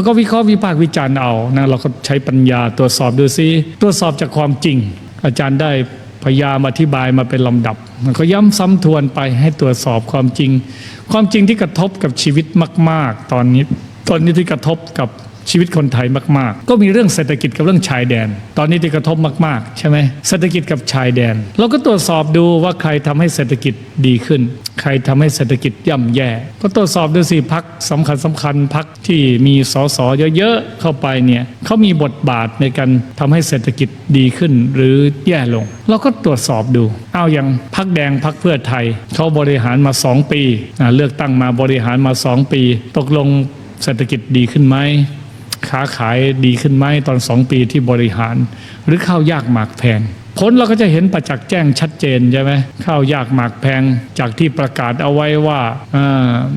แล้วก็วิเคราะห์วิพากษ์วิจารณ์เอานะเราก็ใช้ปัญญาตรวจสอบดูซิตรวจสอบจากความจริง อาจารย์ได้พยายามอธิบายมาเป็นลำดับมันก็ย้ำซ้ำทวนไปให้ตรวจสอบความจริง ความจริงที่กระทบกับชีวิตมาก ๆ ตอนนี้ตอนนี้ที่กระทบกับ ชีวิตคนไทยมากๆ ก็มีเรื่องเศรษฐกิจกับเรื่องชายแดน ตอนนี้ที่กระทบมากๆ ใช่ไหมเศรษฐกิจกับชายแดน เราก็ตรวจสอบดูว่าใครทำให้เศรษฐกิจดีขึ้น ใครทำให้เศรษฐกิจย่ำแย่ ก็ตรวจสอบดูสิพักสำคัญสำคัญพักที่มีสสเยอะๆเข้าไปเนี่ยเขามีบทบาทในการทำให้เศรษฐกิจดีขึ้นหรือแย่ลง เราก็ตรวจสอบดูเอาอย่างพักแดงพักเพื่อไทยเขาบริหารมาสองปี เลือกตั้งมาบริหารมาสองปี ตกลงเศรษฐกิจดีขึ้นไหม ค้าขายดีขึ้นไหมตอนสองปีที่บริหาร หรือข้าวยากหมากแพงผลเราก็จะเห็นประจักษ์แจ้งชัดเจนใช่ไหมข้าวยากหมากแพงจากที่ประกาศเอาไว้ว่า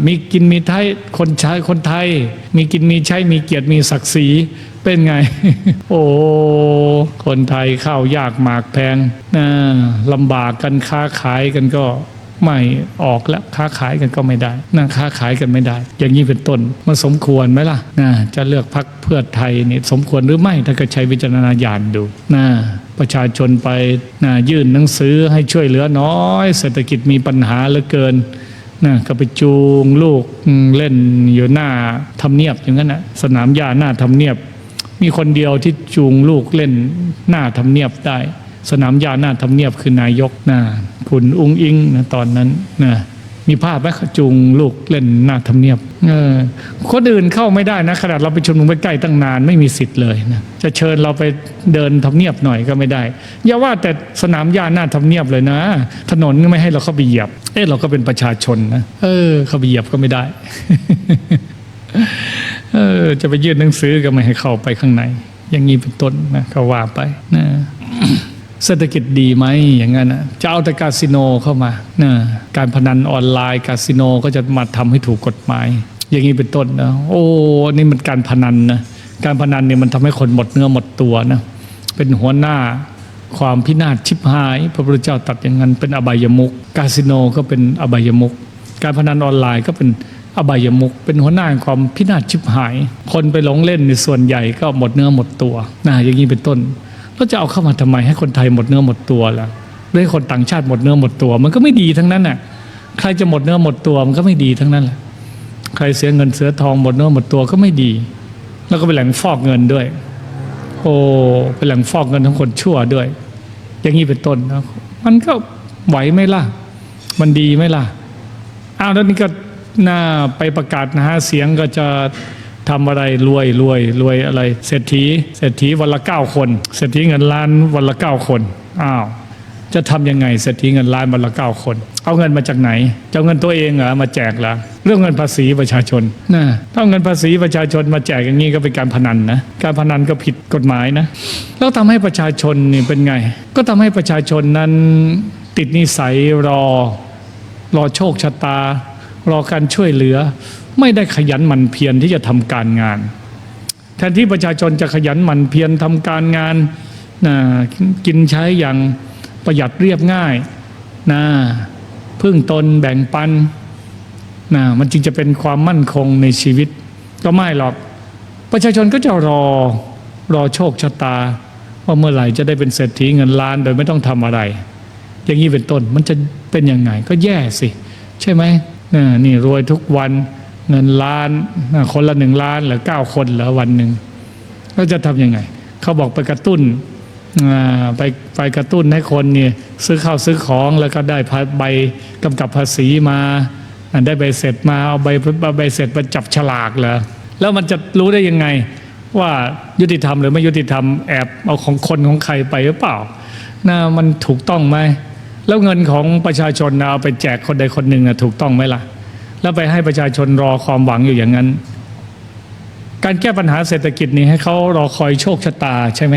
มีกินมีไทยคนใช้คนไทย มีกินมีใช้มีเกียรติมีศักดิ์ศรีเป็นไง โอ้คนไทยข้าวยากหมากแพงลำบากกันค้าขายกันก็ ไม่ออกแล้วค้าขายกันก็ไม่ได้นะค้าขายกันไม่ได้ อย่างนี้เป็นต้นมันสมควรไหมล่ะนะจะเลือกพักเพื่อไทยนี่สมควรหรือไม่ถ้าก็ใช้วิจารณญาณดูนะประชาชนไปนะยื่นหนังสือให้ช่วยเหลือน้อย เศรษฐกิจมีปัญหาเหลือเกินนะก็ไปจูงลูกเล่นอยู่หน้าทำเนียบอย่างนั้นนะสนามหญ้าหน้าทำเนียบ มีคนเดียวที่จูงลูกเล่นหน้าทำเนียบได้ สนามหญ้าหน้าทำเนียบคือนายกนะคุณอุ้งอิงนะตอนนั้นนะมีภาพไหมจูงลูกเล่นหน้าทำเนียบเออคนอื่นเข้าไม่ได้นะขนาดเราไปชุมนุมใกล้ตั้งนานไม่มีสิทธิ์เลยนะจะเชิญเราไปเดินทำเนียบหน่อยก็ไม่ได้อย่าว่าแต่สนามหญ้าหน้าทำเนียบเลยนะ ถนนไม่ให้เราเข้าไปเหยียบ เออเราก็เป็นประชาชนนะเออ เข้าไปเหยียบก็ไม่ได้เออจะไปยื่นหนังสือก็ไม่ให้เข้าไปข้างใน อย่างนี้เป็นต้นนะก็ว่าไปนะ เศรษฐกิจดีไหมอย่างนั้นนะจะเอาแต่คาสิโนเข้ามานะการพนันออนไลน์คาสิโนก็จะมาทำให้ถูกกฎหมาย อย่างนี้เป็นต้นนะโอ้นี่มันการพนันนะการพนันเนี่ยมันทำให้คนหมดเนื้อหมดตัวนะเป็นหัวหน้าความพินาศชิบหาย พระพุทธเจ้าตัดอย่างนั้นเป็นอบายมุกคาสิโนก็เป็นอบายมุกการพนันออนไลน์ก็เป็นอบายมุกเป็นหัวหน้าความพินาศชิบหาย คนไปหลงเล่นในส่วนใหญ่ก็หมดเนื้อหมดตัวนะอย่างนี้เป็นต้น เราจะเอาเข้ามาทำไมให้คนไทยหมดเนื้อหมดตัวล่ะหรือให้คนต่างชาติหมดเนื้อหมดตัว มันก็ไม่ดีทั้งนั้นน่ะใครจะหมดเนื้อหมดตัวมันก็ไม่ดีทั้งนั้นแหละใครเสียเงินเสียทองหมดเนื้อหมดตัวก็ไม่ดี แล้วก็เป็นแหล่งฟอกเงินด้วย โอ้เป็นแหล่งฟอกเงินของคนชั่วด้วย อย่างนี้เป็นต้นนะมันก็ไหวไหมล่ะ มันดีไหมล่ะอ้าวแล้วนี่ก็น่าไปประกาศหาเสียงก็จะ ทำอะไรรวยรวยรวยอะไรเศรษฐีเศรษฐีวันละเก้าคนเศรษฐีเงินล้านวันละเก้าคนอ้าวจะทำยังไงเศรษฐีเงินล้านวันละเก้าคน เอาเงินมาจากไหนจะเอาเงินตัวเองเหรอมาแจกเหรอเรื่องเงินภาษีประชาชนนะถ้าเอาเงินภาษีประชาชนมาแจกอย่างนี้ก็เป็นการพนันนะการพนันก็ผิดกฎหมายนะแล้วทำให้ประชาชนนี่เป็นไง ก็ทำให้ประชาชนนั้นติดนิสัยรอ รอโชคชะตา รอการช่วยเหลือ ไม่ได้ขยันหมั่นเพียรที่จะทำการงาน แทนที่ประชาชนจะขยันหมั่นเพียรทำการงานนะกินใช้อย่างประหยัดเรียบง่ายนะพึ่งตนแบ่งปันนะมันจึงจะเป็นความมั่นคงในชีวิต ก็ไม่หรอก ประชาชนก็จะรอรอโชคชะตา ว่าเมื่อไหร่จะได้เป็นเศรษฐีเงินล้านโดยไม่ต้องทำอะไร อย่างนี้เป็นต้นมันจะเป็นยังไงก็แย่สิ ใช่ไหมนี่รวยทุกวัน เงินล้านคนละหนึ่งล้านหรือเก้าคนเหรอวันหนึ่งก็จะทำยังไง เขาบอกไปกระตุ้นไปไปกระตุ้นให้คนเนี่ยซื้อข้าวซื้อของแล้วก็ได้ใบกำกับภาษีมาได้ใบเสร็จมาเอาใบใบเสร็จมาจับฉลากเหรอแล้วมันจะรู้ได้ยังไงว่ายุติธรรมหรือไม่ยุติธรรมแอบเอาของคนของใครไปหรือเปล่านะมันถูกต้องไหมแล้วเงินของประชาชนเอาไปแจกคนใดคนหนึ่งถูกต้องไหมล่ะ แล้วไปให้ประชาชนรอความหวังอยู่อย่างนั้น การแก้ปัญหาเศรษฐกิจนี้ให้เขารอคอยโชคชะตาใช่ไหม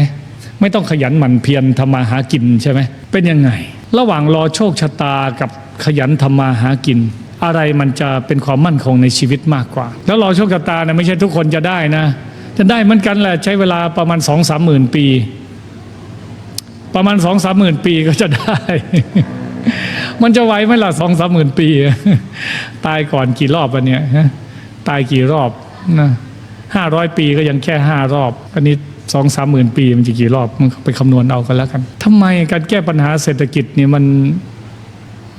ไม่ต้องขยันหมั่นเพียรทำมาหากินใช่ไหมเป็นยังไง ระหว่างรอโชคชะตากับขยันทำมาหากิน อะไรมันจะเป็นความมั่นคงในชีวิตมากกว่า แล้วรอโชคชะตาเนี่ยไม่ใช่ทุกคนจะได้นะ จะได้เหมือนกันแหละใช้เวลาประมาณสองสามหมื่นปี ประมาณสองสามหมื่นปีก็จะได้ มันจะไหวไหมล่ะสองสามหมื่นปี ตายก่อนกี่รอบวันเนี้ยตายกี่รอบนะห้าร้อยปีก็ยังแค่ห้ารอบ อันนี้สองสามหมื่นปีมันจะกี่รอบมันไปคำนวณเอากันแล้วกันทำไมการแก้ปัญหาเศรษฐกิจเนี่ยมัน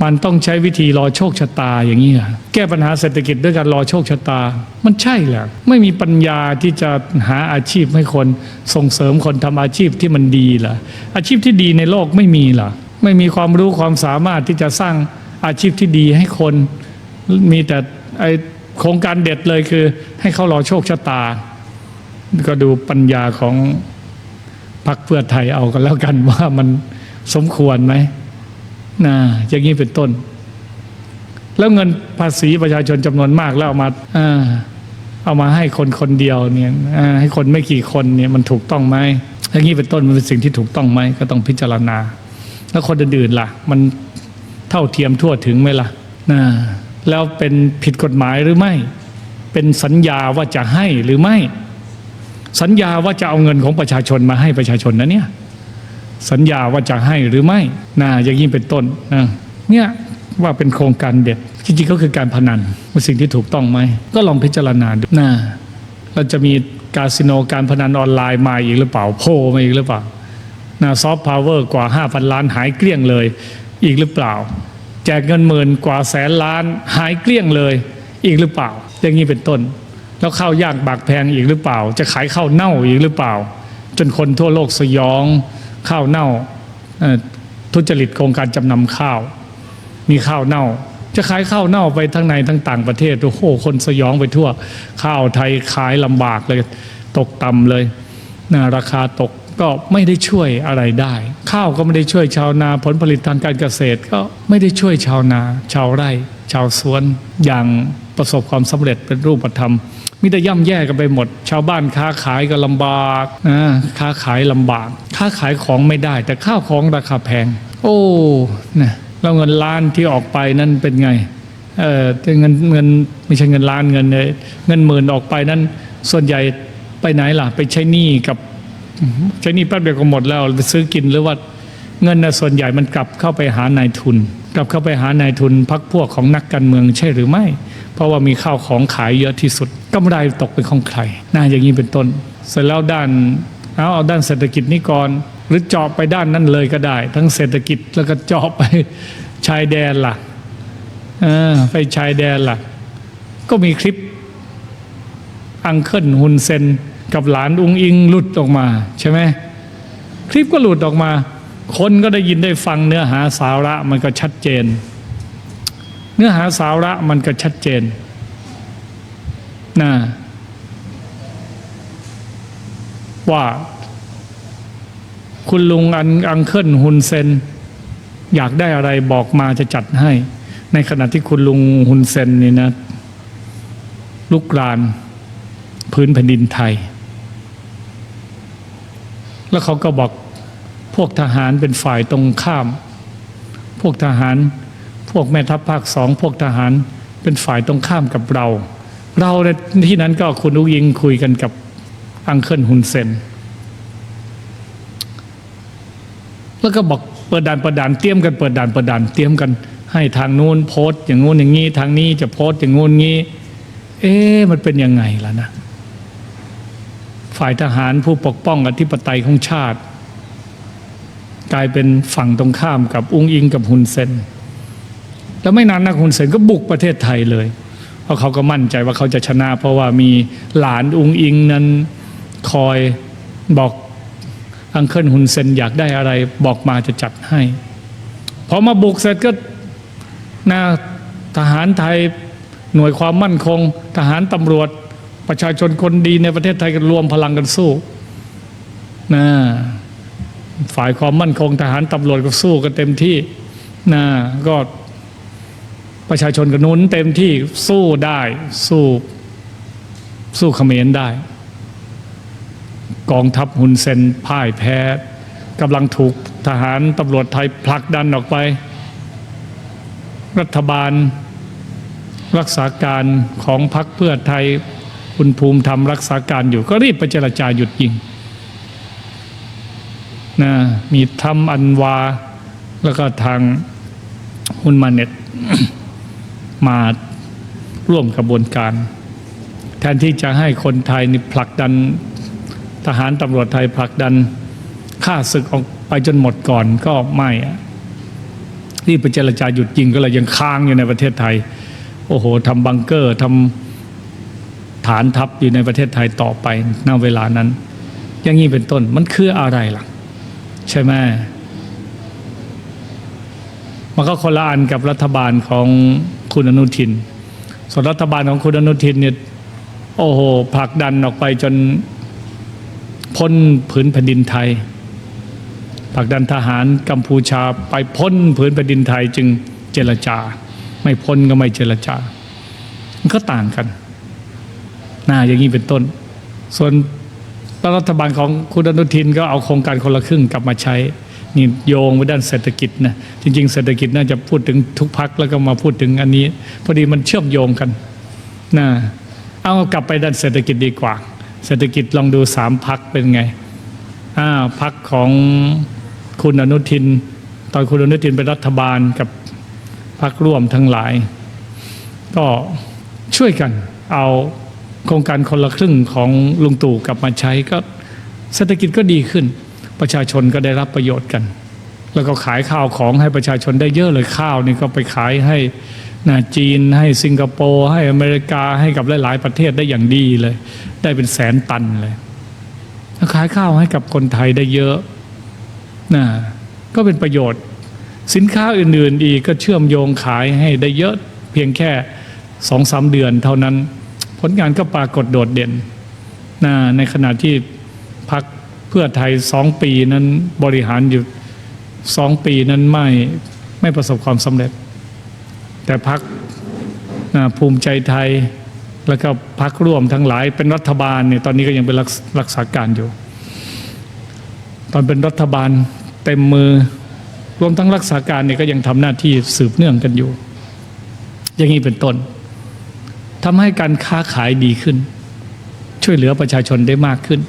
มันต้องใช้วิธีรอโชคชะตาอย่างนี้เหรอแก้ปัญหาเศรษฐกิจด้วยการรอโชคชะตา มันใช่เหรอไม่มีปัญญาที่จะหาอาชีพให้คนส่งเสริมคนทำอาชีพที่มันดีเหรออาชีพที่ดีในโลกไม่มีเหรอ ไม่มีความรู้ความสามารถที่จะสร้างอาชีพที่ดีให้คน มีแต่ไอโครงการเด็ดเลยคือ ให้เขารอโชคชะตา ก็ดูปัญญาของพรรคเพื่อไทยเอากันแล้วกันว่ามันสมควรไหมนะอย่างนี้เป็นต้น แล้วเงินภาษีประชาชนจำนวนมากแล้วเอามาเอามาให้คนคนเดียวเนี่ยให้คนไม่กี่คนเนี่ยมันถูกต้องไหมอย่างนี้เป็นต้นมันเป็นสิ่งที่ถูกต้องไหมก็ต้องพิจารณา แล้วคนอื่นๆล่ะ มันเท่าเทียมทั่วถึงไหมล่ะนะแล้วเป็นผิดกฎหมายหรือไม่ เป็นสัญญาว่าจะให้หรือไม่ สัญญาว่าจะเอาเงินของประชาชนมาให้ประชาชนนะเนี่ยสัญญาว่าจะให้หรือไม่นะอย่างนี้เป็นต้นนะเนี่ยว่าเป็นโครงการเด็ด จริงๆก็คือการพนันว่าสิ่งที่ถูกต้องไหม ก็ลองพิจารณาดูนะเราจะมีคาสิโนการพนันออนไลน์มาอีกหรือเปล่าโผล่มาอีกหรือเปล่า นะซอฟต์พาวเวอร์กว่า 5,000 ล้านหายเกลี้ยงเลย อีกหรือเปล่า แจกเงินหมื่นกว่าแสนล้านหายเกลี้ยงเลย อีกหรือเปล่า อย่างนี้เป็นต้น แล้วข้าวยากบากแพงอีกหรือเปล่า จะขายข้าวเน่าอีกหรือเปล่า จนคนทั่วโลกสยองข้าวเน่าทุจริตโครงการจำนำข้าว มีข้าวเน่า จะขายข้าวเน่าไปทั้งในทั้งต่างประเทศโอ้โหคนสยองไปทั่ว ข้าวไทยขายลำบากเลย ตกต่ำเลยนะราคาตก ก็ไม่ได้ช่วยอะไรได้ ข้าวก็ไม่ได้ช่วยชาวนาผลผลิตทางการเกษตร ก็ไม่ได้ช่วยชาวนา ชาวไร่ ชาวสวนอย่างประสบความสำเร็จเป็นรูปธรรมมีแต่ย่ำแย่กันไปหมด ชาวบ้านค้าขายก็ลำบากนะค้าขายลำบาก ค้าขายของไม่ได้ แต่ข้าวของราคาแพง โอ้นะแล้วเงินล้านที่ออกไปนั่นเป็นไงเออเงินเงินไม่ใช่เงินล้านเงินเงินหมื่นออกไปนั้นส่วนใหญ่ไปไหนล่ะ ไปใช้หนี้กับ ใช้นี่แป๊บเดียวก็หมดแล้วไปซื้อกินหรือว่าเงินนะส่วนใหญ่มันกลับเข้าไปหานายทุน กลับเข้าไปหานายทุนพักพวกของนักการเมืองใช่หรือไม่ เพราะว่ามีข้าวของขายเยอะที่สุดกำไรตกเป็นของใครน่าอย่างนี้เป็นต้น เสร็จแล้วด้านเอาเอาด้านเศรษฐกิจนี่ก่อนหรือเจาะไปด้านนั้นเลยก็ได้ ทั้งเศรษฐกิจแล้วก็เจาะไปชายแดนล่ะเออไปชายแดนล่ะ ก็มีคลิปอังเคิลฮุนเซน กับหลานอุงอิงหลุดออกมาใช่ไหมคลิปก็หลุดออกมา คนก็ได้ยินได้ฟังเนื้อหาสาระมันก็ชัดเจน เนื้อหาสาระมันก็ชัดเจนนะว่า คุณลุงอันอังเคิลฮุนเซนอยากได้อะไรบอกมาจะจัดให้ ในขณะที่คุณลุงฮุนเซนนี่นะลุกราน พื้นแผ่นดินไทย แล้วเขาก็บอกพวกทหารเป็นฝ่ายตรงข้าม พวกทหาร พวกแม่ทัพภาคสองพวกทหารเป็นฝ่ายตรงข้ามกับเรา เราในที่นั้นก็คุณอุ้งยิงคุยกันกับอังเคิลฮุนเซนแล้วก็บอกเปิดด่านเปิดด่านเตรียมกันเปิดด่านเปิดด่านเตรียมกัน ให้ทางนู้นโพสต์อย่างงู้นอย่างนี้ ทางนี้จะโพสต์อย่างงู้นงี้ เอ๊ะมันเป็นยังไงล่ะนะ ฝ่ายทหารผู้ปกป้องอธิปไตยของชาติ กลายเป็นฝั่งตรงข้ามกับอุ้งอิงกับฮุนเซนแล้วไม่นานนักฮุนเซนก็บุกประเทศไทยเลย เพราะเขาก็มั่นใจว่าเขาจะชนะ เพราะว่ามีหลานอุ้งอิงนั้นคอยบอกอังเคิลฮุนเซนอยากได้อะไรบอกมาจะจัดให้พอมาบุกเสร็จก็นะทหารไทยหน่วยความมั่นคง ทหารตำรวจ ประชาชนคนดีในประเทศไทยกันรวมพลังกันสู้นะฝ่ายความมั่นคงทหารตำรวจก็สู้กันเต็มที่นะก็ประชาชนก็นุนเต็มที่สู้ได้สู้สู้เขมรได้ กองทัพฮุนเซนพ่ายแพ้กำลังถูกทหารตำรวจไทยผลักดันออกไป รัฐบาลรักษาการของพรรคเพื่อไทย คุณภูมิธรรมรักษาการอยู่ ก็รีบไปเจรจาหยุดยิงนะมีทำอันวา แล้วก็ทางฮุนมาเน็ตมาร่วมกระบวนการ แทนที่จะให้คนไทยนี่ผลักดันทหารตำรวจไทยผลักดันฆ่าศึกออกไปจนหมดก่อนก็ไม่อะรีบไปเจรจาหยุดยิงก็เลยยังค้างอยู่ในประเทศไทย โอ้โหทำบังเกอร์ทำ ฐานทัพอยู่ในประเทศไทยต่อไปณเวลานั้น อย่างนี้เป็นต้นมันคืออะไรล่ะ ใช่ไหมมันก็คนละอันกับรัฐบาลของคุณอนุทิน ส่วนรัฐบาลของคุณอนุทินเนี่ยโอ้โหผลักดันออกไปจนพ้นผืนแผ่นดินไทยผลักดันทหารกัมพูชาไปพ้นผืนแผ่นดินไทยจึงเจรจา ไม่พ้นก็ไม่เจรจา มันก็ต่างกัน น่าอย่างนี้เป็นต้น ส่วนรัฐบาลของคุณอนุทินก็เอาโครงการคนละครึ่งกลับมาใช้นี่โยงไปด้านเศรษฐกิจนะจริง ๆ เศรษฐกิจน่าจะพูดถึงทุกพักแล้วก็มาพูดถึงอันนี้ พอดีมันเชื่อมโยงกันนะเอากลับไปด้านเศรษฐกิจดีกว่า เศรษฐกิจลองดูสามพักเป็นไงอ่าพักของคุณอนุทิน ตอนคุณอนุทินเป็นรัฐบาลกับพักร่วมทั้งหลาย ก็ช่วยกันเอา โครงการคนละครึ่งของลุงตู่กลับมาใช้ก็เศรษฐกิจก็ดีขึ้น ประชาชนก็ได้รับประโยชน์กัน แล้วก็ขายข้าวของให้ประชาชนได้เยอะเลยข้าวนี่ก็ไปขายให้นะจีน ให้สิงคโปร์ให้อเมริกาให้กับหลาย ๆ ประเทศได้อย่างดีเลย ได้เป็นแสนตันเลยลขายข้าวให้กับคนไทยได้เยอะนะก็เป็นประโยชน์ สินค้าอื่น ๆ อีกก็เชื่อมโยงขายให้ได้เยอะเพียงแค่สองสามเดือนเท่านั้น ผลงานก็ปรากฏโดดเด่นนะในขณะที่พักเพื่อไทยสองปีนั้นบริหารอยู่สองปีนั้นไม่ไม่ประสบความสำเร็จ แต่พักภูมิใจไทยแล้วก็พักร่วมทั้งหลายเป็นรัฐบาลเนี่ยตอนนี้ก็ยังเป็นรักรักษาการอยู่ ตอนเป็นรัฐบาลเต็มมือรวมทั้งรักษาการเนี่ยก็ยังทำหน้าที่สืบเนื่องกันอยู่ อย่างนี้เป็นต้น ทำให้การค้าขายดีขึ้น ช่วยเหลือประชาชนได้มากขึ้น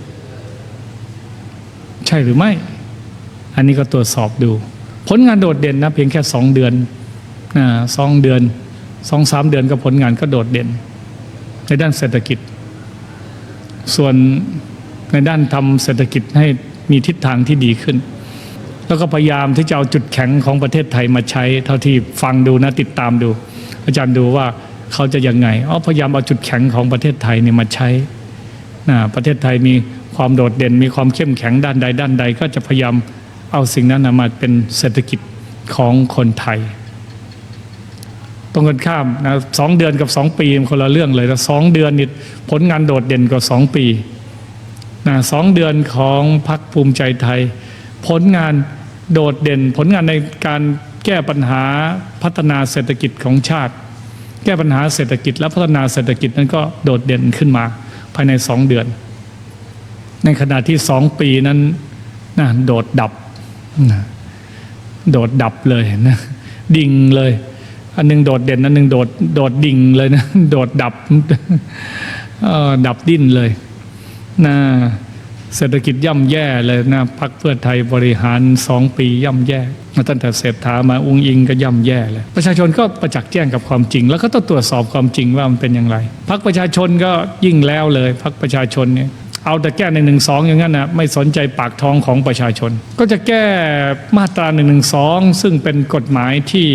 ใช่หรือไม่ อันนี้ก็ตรวจสอบดู ผลงานโดดเด่นนะเพียงแค่สองเดือนนะสองเดือนสองสามเดือนก็ผลงานก็โดดเด่น ในด้านเศรษฐกิจ ส่วนในด้านทำเศรษฐกิจให้มีทิศทางที่ดีขึ้น แล้วก็พยายามที่จะเอาจุดแข็งของประเทศไทยมาใช้ เท่าที่ฟังดูนะติดตามดู อาจารย์ดูว่า เขาจะยังไงอ๋อพยายามเอาจุดแข็งของประเทศไทยเนี่ยมาใช้นะประเทศไทยมีความโดดเด่นมีความเข้มแข็งด้านใดด้านใด ก็จะพยายามเอาสิ่งนั้นมาเป็นเศรษฐกิจของคนไทย ตรงกันข้ามนะสองเดือนกับสองปีมันคนละเรื่องเลยนะสองเดือนนี่ผลงานโดดเด่นกว่าสองปีนะสองเดือนของพรรคภูมิใจไทย ผลงานโดดเด่น ผลงานในการแก้ปัญหาพัฒนาเศรษฐกิจของชาติ ก้ปัญหาเศรษฐกิจและพัฒนาเศรษฐกิจนั้นก็โดดเด่นขึ้นมาภายในสองเดือน ในขณะที่สองปีนั้นนะโดดดับนะโดดดับเลยนะดิ่งเลย อันหนึงโดดเด่นอันหนึงโดดโดดดิ่งเลยนะโดดดับออดับดิ้นเลยนะ เศรษฐกิจย่ำแย่เลยนะพักเพื่อไทยบริหารสองปีย่ำแย่มาตั้งแต่เศรษฐามาอุ้งอิงก็ย่ำแย่เลยประชาชนก็ประจักษ์แจ้งกับความจริง แล้วก็ต้องตรวจสอบความจริงว่ามันเป็นอย่างไรพักประชาชนก็ยิ่งแล้วเลยพักประชาชนเนี่ยเอาแต่แก้หนึ่งหนึ่งสองอย่างนั้นนะไม่สนใจปากท้องของประชาชน ก็จะแก้มาตราหนึ่งหนึ่งสองซึ่งเป็นกฎหมายที่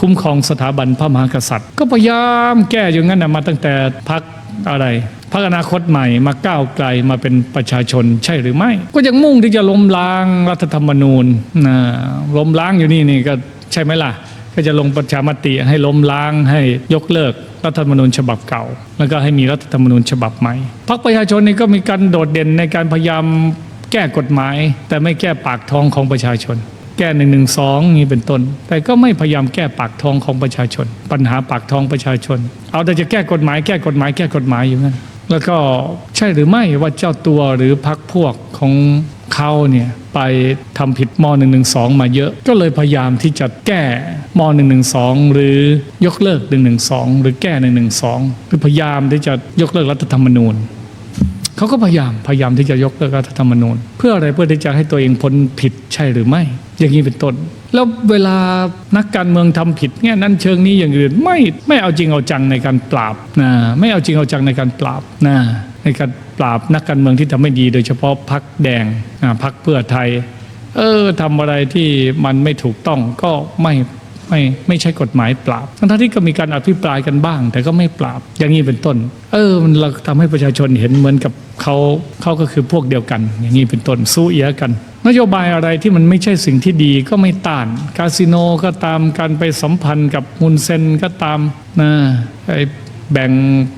คุ้มครองสถาบันพระมหากษัตริย์ ก็พยายามแก้อย่างนั้นนะมาตั้งแต่พักอะไร พรรคอนาคตใหม่มาก้าวไกลมาเป็นประชาชนใช่หรือไม่ ก็ยังมุ่งที่จะล้มล้างรัฐธรรมนูญนะล้มล้างอยู่นี่นี่ก็ใช่ไหมล่ะ ก็จะลงประชามติให้ล้มล้างให้ยกเลิกรัฐธรรมนูญฉบับเก่า แล้วก็ให้มีรัฐธรรมนูญฉบับใหม่พรรคประชาชนนี่ก็มีการโดดเด่นในการพยายามแก้กฎหมาย แต่ไม่แก้ปากท้องของประชาชน แก้หนึ่งหนึ่งสองนี้เป็นต้น แต่ก็ไม่พยายามแก้ปากท้องของประชาชน ปัญหาปากท้องประชาชน เอาแต่จะแก้กฎหมายแก้กฎหมายแก้กฎหมายอยู่นั่น แล้วก็ใช่หรือไม่ว่าเจ้าตัวหรือพักพวกของเขาเนี่ยไปทำผิดม .112 มาเยอะ ก็เลยพยายามที่จะแก้ม .112 หรือยกเลิก 112 หรือแก้ 112หรือพยายามที่จะยกเลิกรัฐธรรมนูญ เขาก็พยายามพยายามที่จะยกเลิกรัฐธรรมนูญ เพื่ออะไรเพื่อที่จะให้ตัวเองพ้นผิดใช่หรือไม่ อย่างนี้เป็นต้น แล้วเวลานักการเมืองทำผิดเนี่นั้นเชิงนี้อย่างอื่นไม่ไม่เอาจริงเอาจังในการปราบนะไม่เอาจริงเอาจังในการปราบนะในการปราบนักการเมืองที่ทำไม่ดี โดยเฉพาะพักแดงพักเพื่อไทย เออทำอะไรที่มันไม่ถูกต้องก็ไม่ ไม่ไม่ใช่กฎหมายปราบ ทั้งที่ก็มีการอภิปรายกันบ้าง แต่ก็ไม่ปราบ อย่างนี้เป็นต้น เออมันเราทำให้ประชาชนเห็นเหมือนกับเขาเขาก็คือพวกเดียวกัน อย่างนี้เป็นต้นสู้เอียกันนโยบายอะไรที่มันไม่ใช่สิ่งที่ดีก็ไม่ต้านคาสิโนก็ตามการไปสัมพันธ์กับมุนเซนก็ตามนะไอ้แบ่ง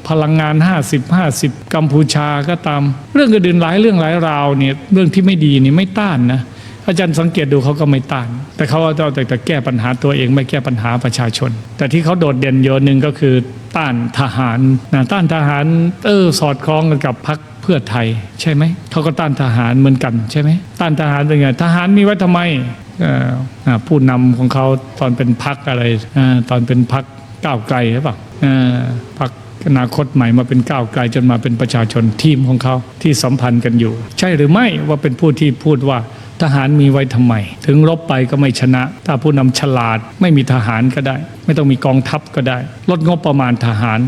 พลังงาน 50 50 กัมพูชาก็ตาม เรื่องอื่นหลายเรื่องหลายราวเนี่ยเรื่องที่ไม่ดีนี่ไม่ต้านนะ อาจารย์สังเกตดูเขาก็ไม่ต้านแต่เขาเอาแต่แต่แก้ปัญหาตัวเองไม่แก้ปัญหาประชาชน แต่ที่เขาโดดเด่นเยอะหนึ่งก็คือต้านทหารนะต้านทหารเออสอดคล้องกันกับพรรคเพื่อไทย ใช่ไหมเขาก็ต้านทหารเหมือนกันใช่ไหมต้านทหารเป็นไงทหารมีไว้ทำไมอ่าผู้นำของเขาตอนเป็นพรรคอะไรอาตอนเป็นพรรคก้าวไกลหรือเปะอ่าพรรคอนาคตใหม่มาเป็นก้าวไกลจนมาเป็นประชาชนทีมของเขาที่สัมพันธ์กันอยู่ ใช่หรือไม่ว่าเป็นผู้ที่พูดว่า ทหารมีไว้ทำไม ถึงรบไปก็ไม่ชนะ ถ้าผู้นำฉลาดไม่มีทหารก็ได้ ไม่ต้องมีกองทัพก็ได้ ลดงบประมาณทหาร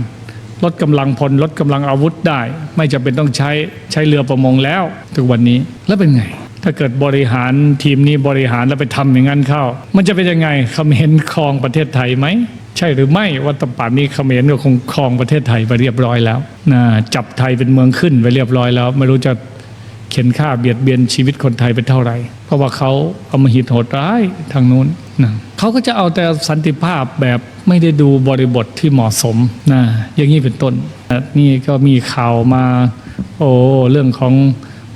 ลดกำลังพลลดกำลังอาวุธได้ ไม่จำเป็นต้องใช้ใช้เรือประมงแล้วทุกวันนี้แล้วเป็นไงถ้าเกิดบริหารทีมนี้บริหารแล้วไปทำอย่างนั้นเข้า มันจะเป็นยังไงเขมรครองประเทศไทยไหมใช่หรือไม่ว่าตป่านนี้เขมรก็คงครองประเทศไทยไปเรียบร้อยแล้วนะจับไทยเป็นเมืองขึ้นไปเรียบร้อยแล้ว ไม่รู้จะ ข็นฆ่าเบียดเบียนชีวิตคนไทยไปเท่าไหร่ เพราะว่าเขาเอามาหิดโหดร้ายทางนู้นนะเขาก็จะเอาแต่สันติภาพแบบไม่ได้ดูบริบทที่เหมาะสมนะอย่างนี้เป็นต้นนะนี่ก็มีข่าวมา โอ้เรื่องของ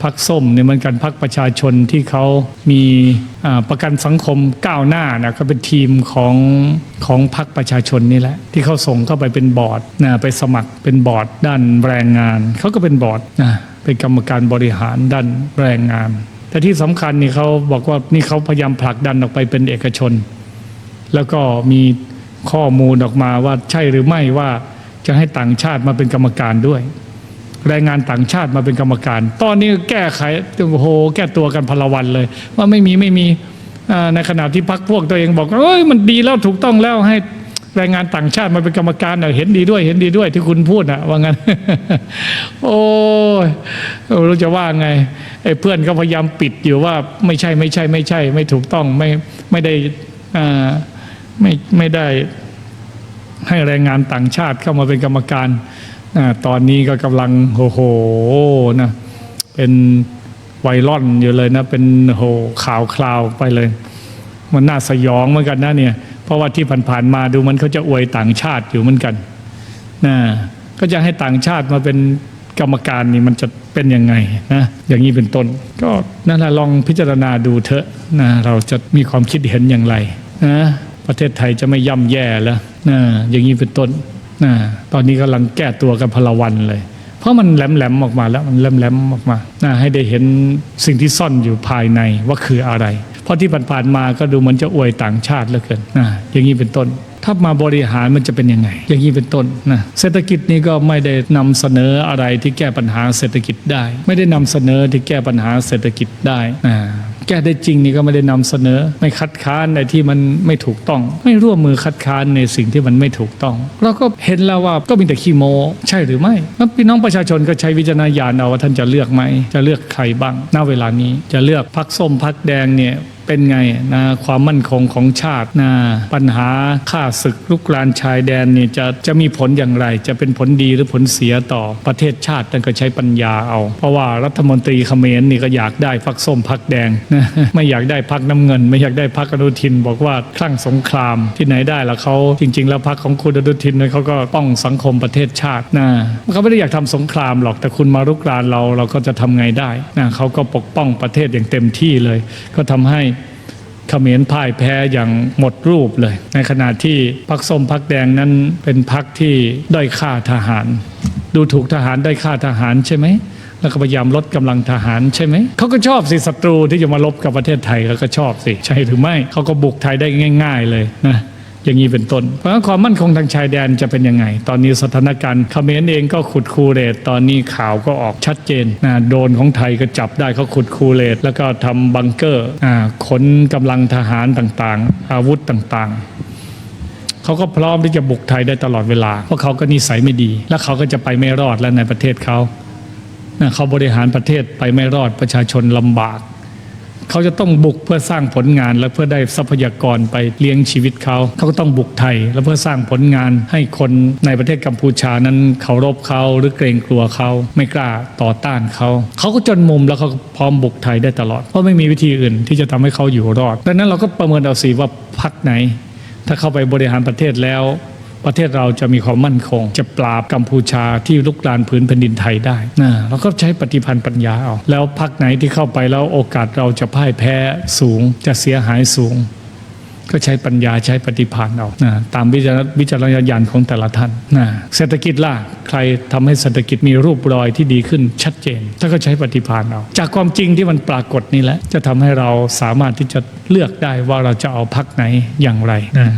พักส้มเนี่ยมือนกันพักประชาชนที่เขามีประกันสังคมก้าวหน้านะก็เป็นทีมของของพักประชาชนนี่แหละ ที่เขาส่งเข้าไปเป็นบอร์ดนะไปสมัครเป็นบอร์ดด้านแรงงานเขาก็เป็นบอร์ดนะ เป็นกรรมการบริหารด้านแรงงาน แต่ที่สำคัญนี่เขาบอกว่านี่เขาพยายามผลักดันออกไปเป็นเอกชน แล้วก็มีข้อมูลออกมาว่าใช่หรือไม่ว่าจะให้ต่างชาติมาเป็นกรรมการด้วย แรงงานต่างชาติมาเป็นกรรมการ ตอนนี้แก้ไขโอ้โหแก้ตัวกันพลวันเลย ว่าไม่มีไม่มีในขณะที่พักพวกตัวเองบอกเอ้ยมันดีแล้วถูกต้องแล้วให้ แรงงานต่างชาติมาเป็นกรรมการเห็นดีด้วย เห็นดีด้วยที่คุณพูดนะว่างั้น โอ้รู้จะว่าไงไอ้เพื่อนก็พยายามปิดอยู่ว่าไม่ใช่ไม่ใช่ไม่ใช่ ไม่ถูกต้องไม่ไม่ได้อ่าไม่ไม่ได้ให้แรงงานต่างชาติเข้ามาเป็นกรรมการอตอนนี้ก็กำลังโอ้โหนะเป็นไวรัลอยู่เลยนะ เป็นโหข่าวคราวไปเลย มันน่าสยองเหมือนกันนะเนี่ย ราะว่าที่ผ่านๆมาดูมันเขาจะอวยต่างชาติอยู่เหมือนกันนะก็จะให้ต่างชาติมาเป็นกรรมการนี่มันจะเป็นยังไงนะอย่างนี้เป็นต้น ก็นั่นแหละลองพิจารณาดูเถอะนะเราจะมีความคิดเห็นอย่างไรนะประเทศไทยจะไม่ย่ำแย่แล้วนะอย่างนี้เป็นต้นนะตอนนี้กำลังแก้ตัวกันพลวันเลย เพราะมันแหลมๆออกมาแล้วมันแหลมๆออกมานะให้ได้เห็นสิ่งที่ซ่อนอยู่ภายในว่าคืออะไร ราะที่ผ่านๆมาก็ดูเหมันจะอวยต่างชาติเหลือเกินนะอย่างนี้เป็นต้น ถ้ามาบริหารมันจะเป็นยังไง อย่างนี้เป็นต้นนะเศรษฐกิจนี้ก็ไม่ได้นำเสนออะไรที่แก้ปัญหาเศรษฐกิจได้ ไม่ได้นำเสนอที่แก้ปัญหาเศรษฐกิจได้นะแก้ได้จริงนี่ก็ไม่ได้นำเสนอ ไม่คัดค้านในที่มันไม่ถูกต้อง ไม่ร่วมมือคัดค้านในสิ่งที่มันไม่ถูกต้อง เราก็เห็นแล้วว่าก็มีแต่ขี้โมใช่หรือไม่แล้วพี่น้องประชาชนก็ใช้วิจารณญาณเอาว่าท่านจะเลือกไหมจะเลือกใครบ้างณเวลานี้จะเลือกพักส้มพักแดงเนี่ย เป็นไงนะความมั่นคงของชาตินะปัญหาฆ่าศึกลุกรานชายแดนเนี่ยจะจะมีผลอย่างไร จะเป็นผลดีหรือผลเสียต่อประเทศชาติท่านก็ใช้ปัญญาเอา เพราะว่ารัฐมนตรีเขมรนี่ก็อยากได้พักส้มพักแดงนะไม่อยากได้พักน้ำเงิน ไม่อยากได้พักอนุทิน บอกว่าคลั่งสงครามที่ไหนได้ละเขาจริง ๆ แล้วพักของคุณอนุทินเนี่ยเขาก็ป้องสังคมประเทศชาตินะเขาไม่ได้อยากทำสงครามหรอกแต่คุณมารุกรานเราเราก็จะทำไงได้นะเขาก็ปกป้องประเทศอย่างเต็มที่เลย ก็ทำให้ เขมรพ่ายแพ้อย่างหมดรูปเลย ในขณะที่พักส้มพักแดงนั้นเป็นพักที่ด้อยค่าทหาร ดูถูกทหารด้อยค่าทหารใช่ไหมแล้วก็พยายามลดกำลังทหารใช่ไหม เขาก็ชอบสิศัตรูที่จะมาลบกับประเทศไทยเขาก็ชอบสิ ใช่หรือไม่ เขาก็บุกไทยได้ง่าย ๆ เลยนะ อย่างนี้เป็นต้น เพราะความมั่นคงทางชายแดนจะเป็นยังไง ตอนนี้สถานการณ์เขมรเองก็ขุดคูเรตตอนนี้ข่าวก็ออกชัดเจนนะโดนของไทยก็จับได้เขาขุดคูเรตแล้วก็ทำบังเกอร์ขนกำลังทหารต่างๆ อาวุธต่างๆ เขาก็พร้อมที่จะบุกไทยได้ตลอดเวลา เพราะเขาก็นิสัยไม่ดี และเขาก็จะไปไม่รอดแล้วในประเทศเขานะเขาบริหารประเทศไปไม่รอดประชาชนลำบาก เขาจะต้องบุกเพื่อสร้างผลงาน และเพื่อได้ทรัพยากรไปเลี้ยงชีวิตเขาเขาก็ต้องบุกไทย และเพื่อสร้างผลงานให้คนในประเทศกัมพูชานั้นเคารพเขาหรือเกรงกลัวเขาไม่กล้าต่อต้านเขาเขาก็จนมุมแล้วเขาพร้อมบุกไทยได้ตลอดเพราะไม่มีวิธีอื่นที่จะทำให้เขาอยู่รอดดังนั้นเราก็ประเมินเอาสิว่าพักไหน ถ้าเข้าไปบริหารประเทศแล้ว ประเทศเราจะมีความมั่นคง จะปราบกัมพูชาที่ลุกลานพื้นแผ่นดินไทยได้นะเราก็ใช้ปฏิพันธ์ปัญญาเอาแล้วพักไหนที่เข้าไปแล้วโอกาสเราจะพ่ายแพ้สูง จะเสียหายสูง ก็ใช้ปัญญาใช้ปฏิภาณเอานะตามวิจารวิจารณญาณของแต่ละท่านนะเศรษฐกิจล่ะใครทำให้เศรษฐกิจมีรูปรอยที่ดีขึ้นชัดเจนถ้าก็ใช้ปฏิภาณเอาจากความจริงที่มันปรากฏนี่แหละจะทำให้เราสามารถที่จะเลือกได้ว่าเราจะเอาพักไหนอย่างไรนะ